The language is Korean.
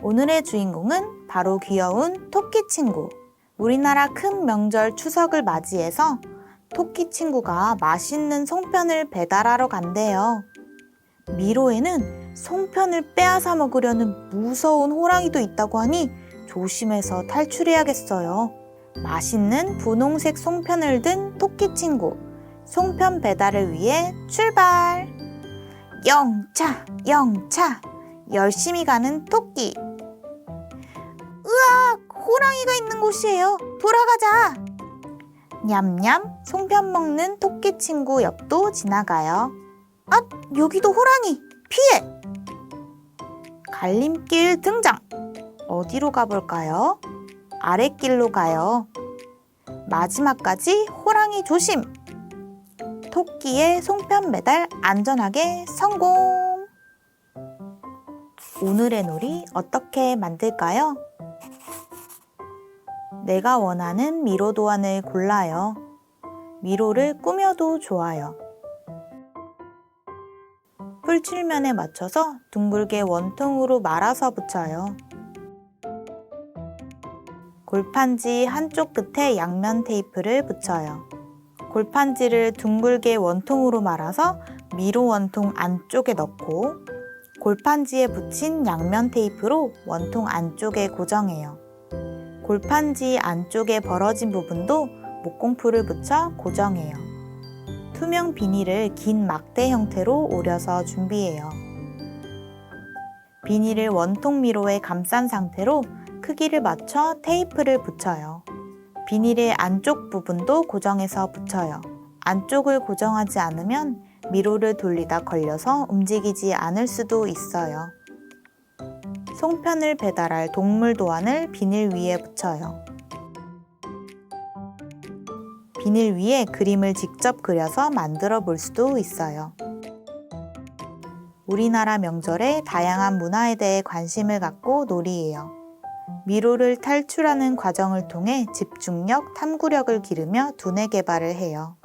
오늘의 주인공은 바로 귀여운 토끼 친구. 우리나라 큰 명절 추석을 맞이해서 토끼 친구가 맛있는 송편을 배달하러 간대요. 미로에는 송편을 빼앗아 먹으려는 무서운 호랑이도 있다고 하니 조심해서 탈출해야겠어요. 맛있는 분홍색 송편을 든 토끼 친구. 송편 배달을 위해 출발! 영차, 영차! 열심히 가는 토끼. 호랑이가 있는 곳이에요. 돌아가자! 냠냠 송편 먹는 토끼 친구 옆도 지나가요. 아, 여기도 호랑이! 피해! 갈림길 등장! 어디로 가볼까요? 아랫길로 가요. 마지막까지 호랑이 조심! 토끼의 송편 배달 안전하게 성공! 오늘의 놀이 어떻게 만들까요? 내가 원하는 미로 도안을 골라요. 미로를 꾸며도 좋아요. 풀칠면에 맞춰서 둥글게 원통으로 말아서 붙여요. 골판지 한쪽 끝에 양면 테이프를 붙여요. 골판지를 둥글게 원통으로 말아서 미로 원통 안쪽에 넣고 골판지에 붙인 양면 테이프로 원통 안쪽에 고정해요. 골판지 안쪽에 벌어진 부분도 목공풀을 붙여 고정해요. 투명 비닐을 긴 막대 형태로 오려서 준비해요. 비닐을 원통 미로에 감싼 상태로 크기를 맞춰 테이프를 붙여요. 비닐의 안쪽 부분도 고정해서 붙여요. 안쪽을 고정하지 않으면 미로를 돌리다 걸려서 움직이지 않을 수도 있어요. 송편을 배달할 동물 도안을 비닐 위에 붙여요. 비닐 위에 그림을 직접 그려서 만들어 볼 수도 있어요. 우리나라 명절의 다양한 문화에 대해 관심을 갖고 놀이해요. 미로를 탈출하는 과정을 통해 집중력, 탐구력을 기르며 두뇌 개발을 해요.